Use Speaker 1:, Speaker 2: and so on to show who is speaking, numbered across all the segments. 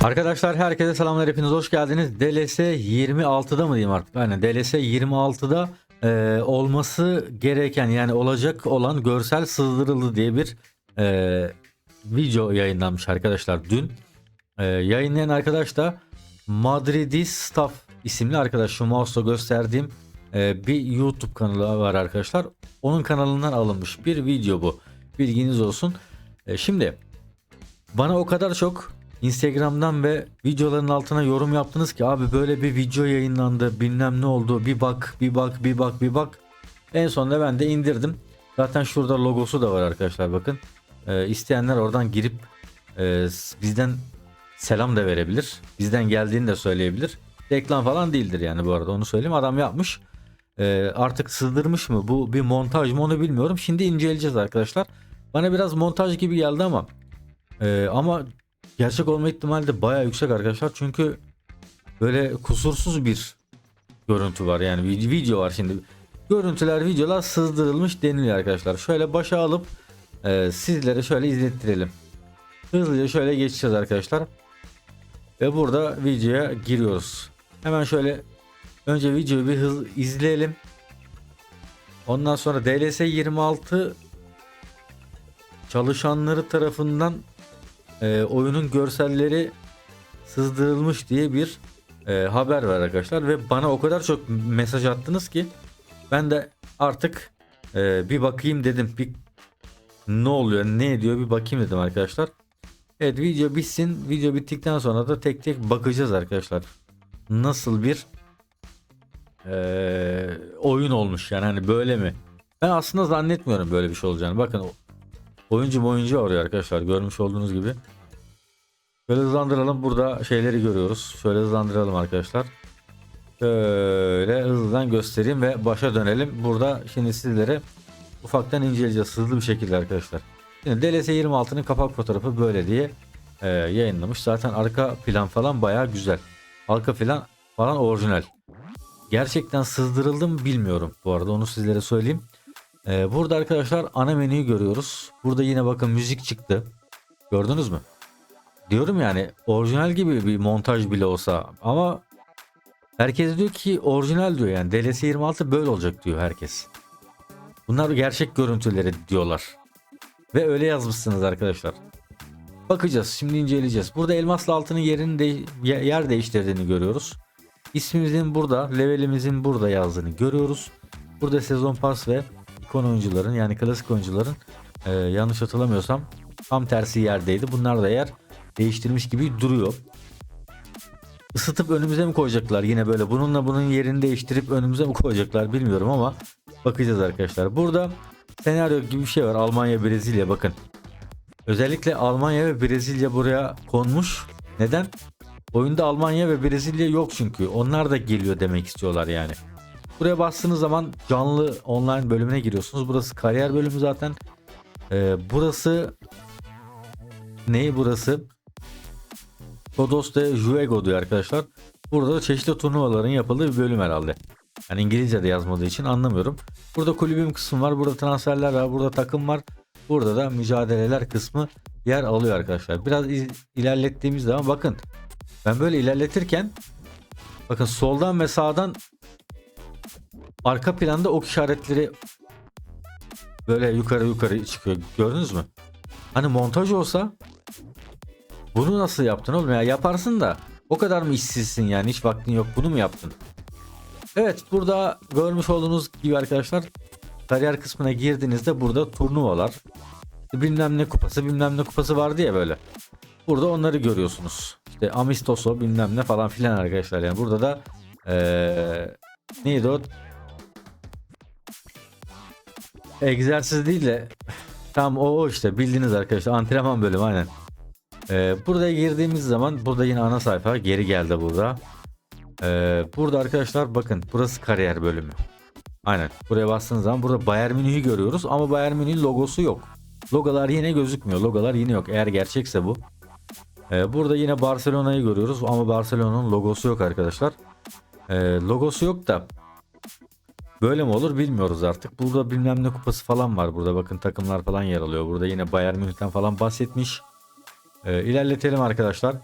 Speaker 1: Arkadaşlar herkese selamlar hepiniz hoş geldiniz. DLS 26'da mı diyeyim artık? Aynen DLS 26'da e, olması gereken yani olacak olan görsel sızdırıldı diye bir e, video yayınlanmış arkadaşlar dün. E, yayınlayan arkadaş da Madridis Staff isimli arkadaş şu mouse'la gösterdiğim e, bir YouTube kanalı var arkadaşlar. Onun kanalından alınmış bir video bu. Bilginiz olsun. E, şimdi bana o kadar çok Instagram'dan ve videoların altına yorum yaptınız ki abi böyle bir video yayınlandı bilmem ne oldu bir bak bir bak bir bak bir bak. En sonunda ben de indirdim. Zaten şurada logosu da var arkadaşlar bakın. Ee, isteyenler oradan girip e, bizden selam da verebilir. Bizden geldiğini de söyleyebilir. Reklam falan değildir yani bu arada onu söyleyeyim. Adam yapmış. Ee, artık sızdırmış mı bu bir montaj mı onu bilmiyorum. Şimdi inceleyeceğiz arkadaşlar. Bana biraz montaj gibi geldi ama ee, ama gerçek olma ihtimali de baya yüksek arkadaşlar. Çünkü böyle kusursuz bir görüntü var yani vid- video var şimdi. Görüntüler videolar sızdırılmış deniliyor arkadaşlar. Şöyle başa alıp e, sizlere şöyle izlettirelim. Hızlıca şöyle geçeceğiz arkadaşlar. Ve burada videoya giriyoruz. Hemen şöyle önce videoyu bir hız izleyelim. Ondan sonra DLS 26 çalışanları tarafından e, oyunun görselleri sızdırılmış diye bir e, haber var arkadaşlar ve bana o kadar çok mesaj attınız ki ben de artık e, bir bakayım dedim bir ne oluyor ne ediyor bir bakayım dedim arkadaşlar. Evet video bitsin video bittikten sonra da tek tek bakacağız arkadaşlar. Nasıl bir e, oyun olmuş yani hani böyle mi? Ben aslında zannetmiyorum böyle bir şey olacağını. Bakın oyuncu oyuncu arıyor arkadaşlar görmüş olduğunuz gibi. Şöyle hızlandıralım. Burada şeyleri görüyoruz. Şöyle hızlandıralım arkadaşlar. Şöyle hızlıdan göstereyim ve başa dönelim. Burada şimdi sizlere ufaktan inceleyeceğiz hızlı bir şekilde arkadaşlar. Şimdi DLS 26'nın kapak fotoğrafı böyle diye e, yayınlamış. Zaten arka plan falan bayağı güzel. Arka plan falan orijinal. Gerçekten sızdırıldı mı bilmiyorum bu arada onu sizlere söyleyeyim. E, burada arkadaşlar ana menüyü görüyoruz. Burada yine bakın müzik çıktı. Gördünüz mü? Diyorum yani orijinal gibi bir montaj bile olsa ama herkes diyor ki orijinal diyor yani DLS 26 böyle olacak diyor herkes. Bunlar gerçek görüntüleri diyorlar. Ve öyle yazmışsınız arkadaşlar. Bakacağız şimdi inceleyeceğiz. Burada elmasla altının yerini de, ye- yer değiştirdiğini görüyoruz. İsmimizin burada, levelimizin burada yazdığını görüyoruz. Burada sezon pas ve ikon oyuncuların yani klasik oyuncuların e, yanlış hatırlamıyorsam tam tersi yerdeydi. Bunlar da yer değiştirmiş gibi duruyor. Isıtıp önümüze mi koyacaklar yine böyle bununla bunun yerini değiştirip önümüze mi koyacaklar bilmiyorum ama bakacağız arkadaşlar. Burada senaryo gibi bir şey var Almanya Brezilya bakın. Özellikle Almanya ve Brezilya buraya konmuş. Neden? Oyunda Almanya ve Brezilya yok çünkü. Onlar da geliyor demek istiyorlar yani. Buraya bastığınız zaman canlı online bölümüne giriyorsunuz. Burası kariyer bölümü zaten. Ee, burası neyi burası? Todos de Juego diyor arkadaşlar. Burada da çeşitli turnuvaların yapıldığı bir bölüm herhalde. Yani İngilizce de yazmadığı için anlamıyorum. Burada kulübüm kısmı var. Burada transferler var. Burada takım var. Burada da mücadeleler kısmı yer alıyor arkadaşlar. Biraz iz- ilerlettiğimiz zaman bakın. Ben böyle ilerletirken bakın soldan ve sağdan arka planda ok işaretleri böyle yukarı yukarı çıkıyor. Gördünüz mü? Hani montaj olsa bunu nasıl yaptın oğlum ya? Yaparsın da o kadar mı işsizsin yani hiç vaktin yok bunu mu yaptın? Evet burada görmüş olduğunuz gibi arkadaşlar kariyer kısmına girdiğinizde burada turnuvalar bilmem ne kupası bilmem ne kupası vardı ya böyle. Burada onları görüyorsunuz. İşte Amistoso bilmem ne falan filan arkadaşlar yani burada da eee neydi o? Egzersiz değil de tam o, o işte bildiğiniz arkadaşlar antrenman bölümü aynen. Ee, burada girdiğimiz zaman burada yine ana sayfa geri geldi burada. Ee, burada arkadaşlar bakın burası kariyer bölümü. Aynen buraya bastığınız zaman burada Bayern Münih'i görüyoruz ama Bayern Münih'in logosu yok. Logolar yine gözükmüyor. Logolar yine yok eğer gerçekse bu. Ee, burada yine Barcelona'yı görüyoruz ama Barcelona'nın logosu yok arkadaşlar. Ee, logosu yok da böyle mi olur bilmiyoruz artık. Burada bilmem ne kupası falan var. Burada bakın takımlar falan yer alıyor. Burada yine Bayern Münih'ten falan bahsetmiş. Ee, ilerletelim arkadaşlar.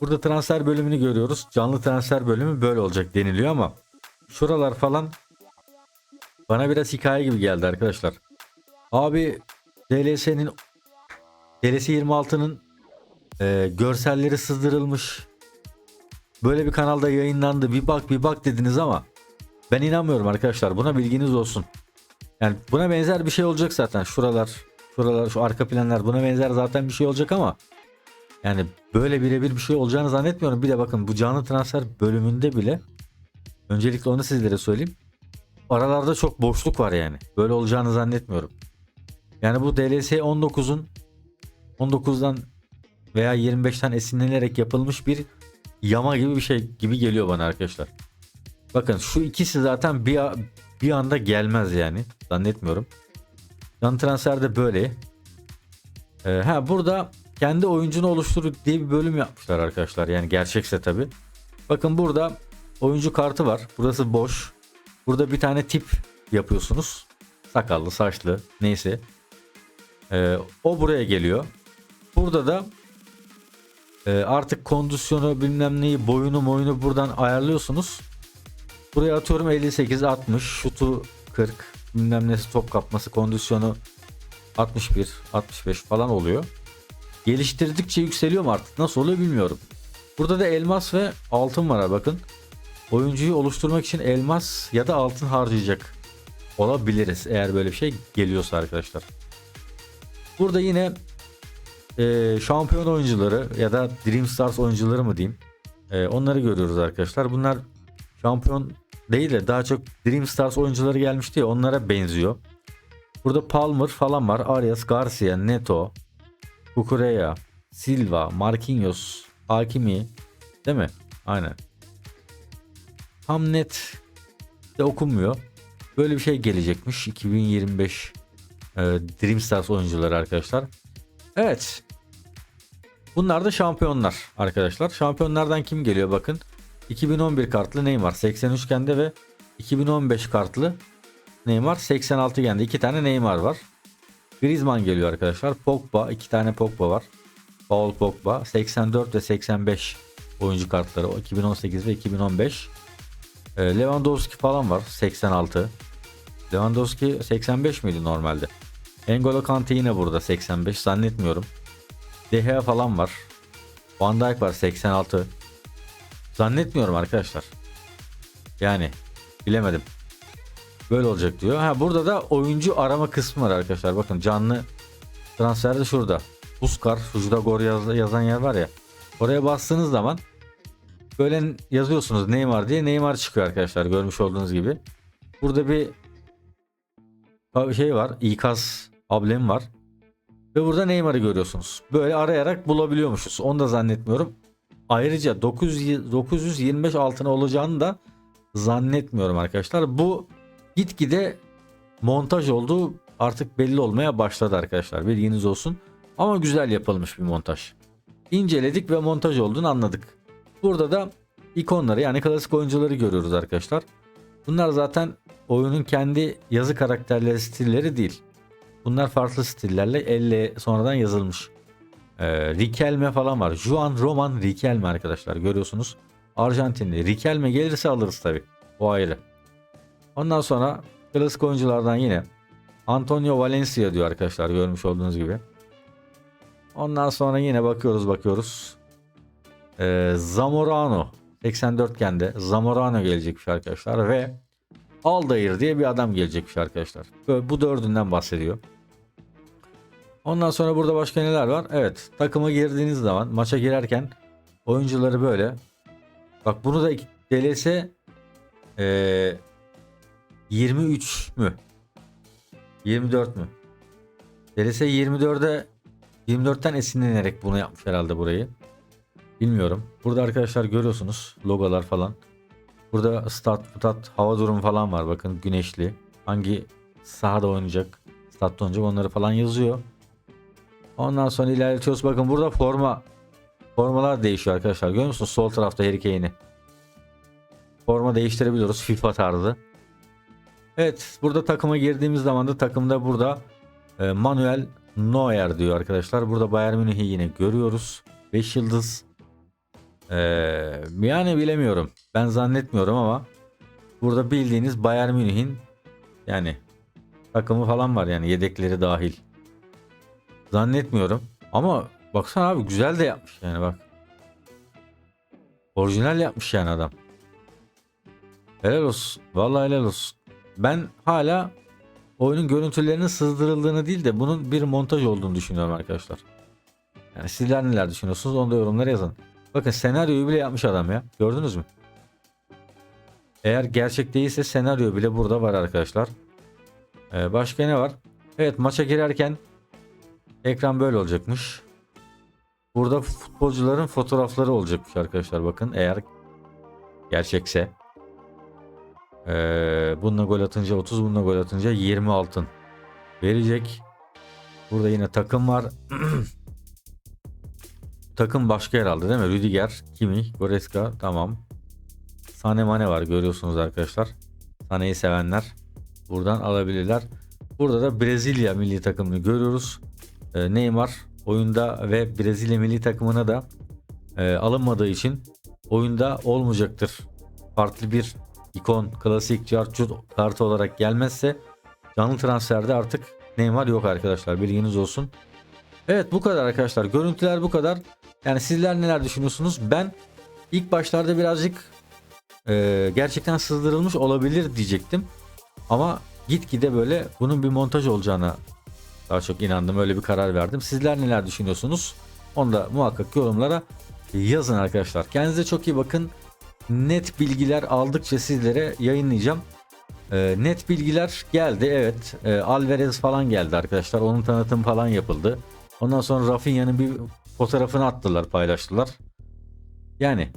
Speaker 1: Burada transfer bölümünü görüyoruz. Canlı transfer bölümü böyle olacak deniliyor ama şuralar falan bana biraz hikaye gibi geldi arkadaşlar. Abi DLS'nin DLS 26'nın e, görselleri sızdırılmış. Böyle bir kanalda yayınlandı. Bir bak bir bak dediniz ama ben inanmıyorum arkadaşlar. Buna bilginiz olsun. Yani buna benzer bir şey olacak zaten. Şuralar, şuralar, şu arka planlar buna benzer zaten bir şey olacak ama yani böyle birebir bir şey olacağını zannetmiyorum. Bir de bakın bu canlı transfer bölümünde bile öncelikle onu sizlere söyleyeyim. Aralarda çok boşluk var yani. Böyle olacağını zannetmiyorum. Yani bu DLS 19'un 19'dan veya 25'ten esinlenerek yapılmış bir yama gibi bir şey gibi geliyor bana arkadaşlar. Bakın şu ikisi zaten bir bir anda gelmez yani. Zannetmiyorum. Yan transfer de böyle. Ee, ha burada kendi oyuncunu oluştur diye bir bölüm yapmışlar arkadaşlar. Yani gerçekse tabi. Bakın burada oyuncu kartı var. Burası boş. Burada bir tane tip yapıyorsunuz. Sakallı, saçlı neyse. Ee, o buraya geliyor. Burada da e, artık kondisyonu bilmem neyi boyunu boyunu buradan ayarlıyorsunuz. Buraya atıyorum 58 60 şutu 40 bilmem nesi top kapması kondisyonu 61 65 falan oluyor. Geliştirdikçe yükseliyor mu artık nasıl oluyor bilmiyorum. Burada da elmas ve altın var bakın. Oyuncuyu oluşturmak için elmas ya da altın harcayacak olabiliriz eğer böyle bir şey geliyorsa arkadaşlar. Burada yine e, şampiyon oyuncuları ya da Dream Stars oyuncuları mı diyeyim. E, onları görüyoruz arkadaşlar. Bunlar şampiyon değil de daha çok Dream Stars oyuncuları gelmişti ya onlara benziyor. Burada Palmer falan var. Arias, Garcia, Neto, Kukureya, Silva, Marquinhos, Hakimi değil mi? Aynen. Tam net de okunmuyor. Böyle bir şey gelecekmiş 2025 e, Dream Stars oyuncuları arkadaşlar. Evet. Bunlar da şampiyonlar arkadaşlar. Şampiyonlardan kim geliyor bakın. 2011 kartlı Neymar 83 gende ve 2015 kartlı Neymar 86 gende. iki tane Neymar var. Griezmann geliyor arkadaşlar. Pogba iki tane Pogba var. Paul Pogba 84 ve 85 oyuncu kartları o 2018 ve 2015. Ee, Lewandowski falan var 86. Lewandowski 85 miydi normalde? N'Golo Kante yine burada 85 zannetmiyorum. De Gea falan var. Van Dijk var 86. Zannetmiyorum arkadaşlar. Yani bilemedim. Böyle olacak diyor. Ha burada da oyuncu arama kısmı var arkadaşlar. Bakın canlı transferde şurada. Buskar, şurada gol yaz, yazan yer var ya. Oraya bastığınız zaman böyle yazıyorsunuz Neymar diye Neymar çıkıyor arkadaşlar görmüş olduğunuz gibi. Burada bir şey var. ikaz ablem var. Ve burada Neymar'ı görüyorsunuz. Böyle arayarak bulabiliyormuşuz. Onu da zannetmiyorum. Ayrıca 900, 925 altına olacağını da zannetmiyorum arkadaşlar. Bu gitgide montaj oldu. Artık belli olmaya başladı arkadaşlar. Bilginiz olsun. Ama güzel yapılmış bir montaj. İnceledik ve montaj olduğunu anladık. Burada da ikonları yani klasik oyuncuları görüyoruz arkadaşlar. Bunlar zaten oyunun kendi yazı karakterleri stilleri değil. Bunlar farklı stillerle elle sonradan yazılmış. Ee, Riquelme falan var. Juan Roman Riquelme arkadaşlar görüyorsunuz. Arjantinli. Riquelme gelirse alırız tabi. O ayrı. Ondan sonra klasik oyunculardan yine Antonio Valencia diyor arkadaşlar görmüş olduğunuz gibi. Ondan sonra yine bakıyoruz bakıyoruz. Ee, Zamorano 84 kende Zamorano gelecekmiş arkadaşlar ve Aldair diye bir adam gelecekmiş arkadaşlar. Böyle bu dördünden bahsediyor. Ondan sonra burada başka neler var? Evet takıma girdiğiniz zaman maça girerken oyuncuları böyle. Bak bunu da DLS ee, 23 mü? 24 mü? DLS 24'e 24'ten esinlenerek bunu yapmış herhalde burayı. Bilmiyorum. Burada arkadaşlar görüyorsunuz logolar falan. Burada stat, stat, hava durumu falan var. Bakın güneşli. Hangi sahada oynayacak, statta oynayacak onları falan yazıyor. Ondan sonra ilerletiyoruz. Bakın burada forma formalar değişiyor arkadaşlar. Görüyor musunuz? Sol tarafta Harry Kane'i. Forma değiştirebiliyoruz FIFA tarzı. Evet burada takıma girdiğimiz zaman da takımda burada e, Manuel Neuer diyor arkadaşlar. Burada Bayern Münih'i yine görüyoruz. 5 yıldız Ee, yani bilemiyorum. Ben zannetmiyorum ama burada bildiğiniz Bayern Münih'in yani takımı falan var yani yedekleri dahil. Zannetmiyorum. Ama baksana abi güzel de yapmış yani bak. Orijinal yapmış yani adam. Helal olsun. Vallahi helal olsun. Ben hala oyunun görüntülerinin sızdırıldığını değil de bunun bir montaj olduğunu düşünüyorum arkadaşlar. Yani sizler neler düşünüyorsunuz onu da yorumlara yazın. Bakın senaryoyu bile yapmış adam ya. Gördünüz mü? Eğer gerçek değilse senaryo bile burada var arkadaşlar. Ee, başka ne var? Evet maça girerken ekran böyle olacakmış. Burada futbolcuların fotoğrafları olacakmış arkadaşlar bakın eğer gerçekse. Ee, bununla gol atınca 30 bununla gol atınca 20 altın verecek. Burada yine takım var. takım başka herhalde değil mi? Rüdiger, Kimi, Goretzka tamam. Sane Mane var görüyorsunuz arkadaşlar. Sane'yi sevenler buradan alabilirler. Burada da Brezilya milli takımını görüyoruz. Ee, Neymar oyunda ve Brezilya milli takımına da e, alınmadığı için oyunda olmayacaktır. Farklı bir ikon, klasik, cartçut kartı olarak gelmezse canlı transferde artık Neymar yok arkadaşlar bilginiz olsun. Evet bu kadar arkadaşlar. Görüntüler bu kadar. Yani sizler neler düşünüyorsunuz? Ben ilk başlarda birazcık e, gerçekten sızdırılmış olabilir diyecektim. Ama gitgide böyle bunun bir montaj olacağına daha çok inandım. Öyle bir karar verdim. Sizler neler düşünüyorsunuz? Onu da muhakkak yorumlara yazın arkadaşlar. Kendinize çok iyi bakın. Net bilgiler aldıkça sizlere yayınlayacağım. Ee, net bilgiler geldi evet. Ee, Alvarez falan geldi arkadaşlar. Onun tanıtım falan yapıldı. Ondan sonra Rafinha'nın bir fotoğrafını attılar paylaştılar. Yani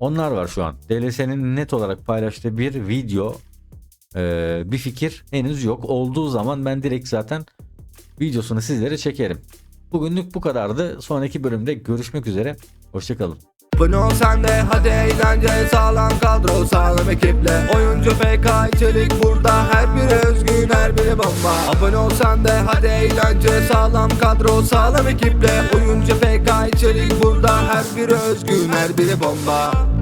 Speaker 1: onlar var şu an. DLS'nin net olarak paylaştığı bir video ee, bir fikir henüz yok. Olduğu zaman ben direkt zaten videosunu sizlere çekerim. Bugünlük bu kadardı. Sonraki bölümde görüşmek üzere. Hoşçakalın.
Speaker 2: Abone sen de hadi eğlence sağlam kadro sağlam ekiple Oyuncu FK içerik burada her biri özgün her biri bomba Abone ol sen de hadi eğlence sağlam kadro sağlam ekiple Oyuncu FK içerik burada her biri özgün her biri bomba